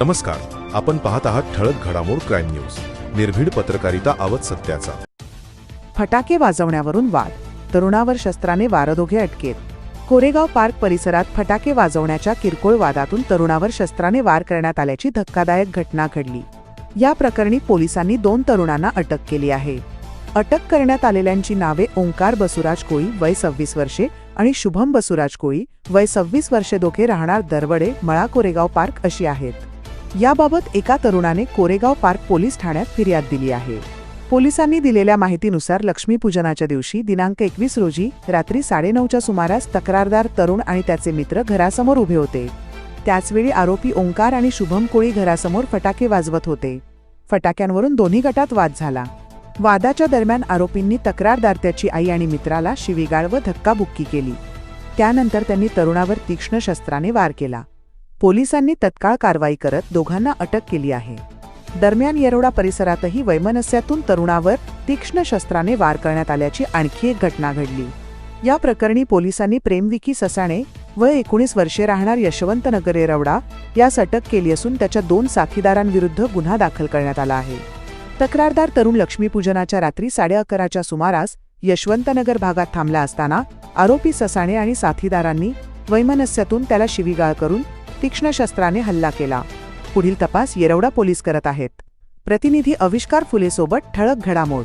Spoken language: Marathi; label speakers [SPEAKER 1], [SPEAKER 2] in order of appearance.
[SPEAKER 1] नमस्कार आपण पाहत आहात ठळक घडामोड क्राईम न्यूज. निर्भीड पत्रकारिता आवत सत्याचा.
[SPEAKER 2] फटाके वाजवण्यावरून वाद. तरुणावर शस्त्राने वारदोघे अटकेत. कोरेगाव पार्क परिसरात फटाके वाजवण्याच्या किरकोळ वादातून तरुणावर शस्त्राने वार करण्यात आल्याची धक्कादायक घटना घडली. या प्रकरणी पोलिसांनी दोन तरुणांना अटक केली आहे. अटक करण्यात आलेल्यांची नावे ओंकार बसुराज कोळी वय सव्वीस वर्षे आणि शुभम बसुराज कोळी वय सव्वीस वर्षे दोघे राहणार दरवडे मळा कोरेगाव पार्क अशी आहेत. याबाबत एका तरुणाने कोरेगाव पार्क पोलीस ठाण्यात फिर्याद दिली आहे. पोलिसांनी दिलेल्या माहितीनुसार लक्ष्मीपूजनाच्या दिवशी दिनांक एकवीस रोजी रात्री साडेनऊच्या सुमारास तक्रारदार तरुण आणि त्याचे मित्र घरासमोर उभे होते. त्याचवेळी आरोपी ओंकार आणि शुभम कोळी घरासमोर फटाके वाजवत होते. फटाक्यांवरून दोन्ही गटात वाद झाला. वादाच्या दरम्यान आरोपींनी तक्रारदार त्याची आई आणि मित्राला शिवीगाळ व धक्काबुक्की केली. त्यानंतर त्यांनी तरुणावर तीक्ष्ण शस्त्राने वार केला. पोलिसांनी तत्काळ कारवाई करत दोघांना अटक केली आहे. दरम्यान येरोडा परिसरातही वैमनस्यातून तरुणावर तीक्ष्ण शस्त्राने वार करण्यात आल्याची आणखी एक घटना घडली. या प्रकरणी पोलिसांनी प्रेमविकी ससाणे व एकोणीस वर्षे राहणार यशवंत नगर येरवडा यास अटक केली असून त्याच्या दोन साथीदारांविरुद्ध गुन्हा दाखल करण्यात आला आहे. तक्रारदार तरुण लक्ष्मीपूजनाच्या रात्री साडे अकराच्या सुमारास यशवंतनगर भागात थांबला असताना आरोपी ससाणे आणि साथीदारांनी वैमनस्यातून त्याला शिवीगाळ करून तीक्ष्ण शस्त्राने हल्ला केला. पुढील तपास येरवडा पोलीस करत आहेत. प्रतिनिधी अविष्कार फुलेसोबत ठळक घडामोड.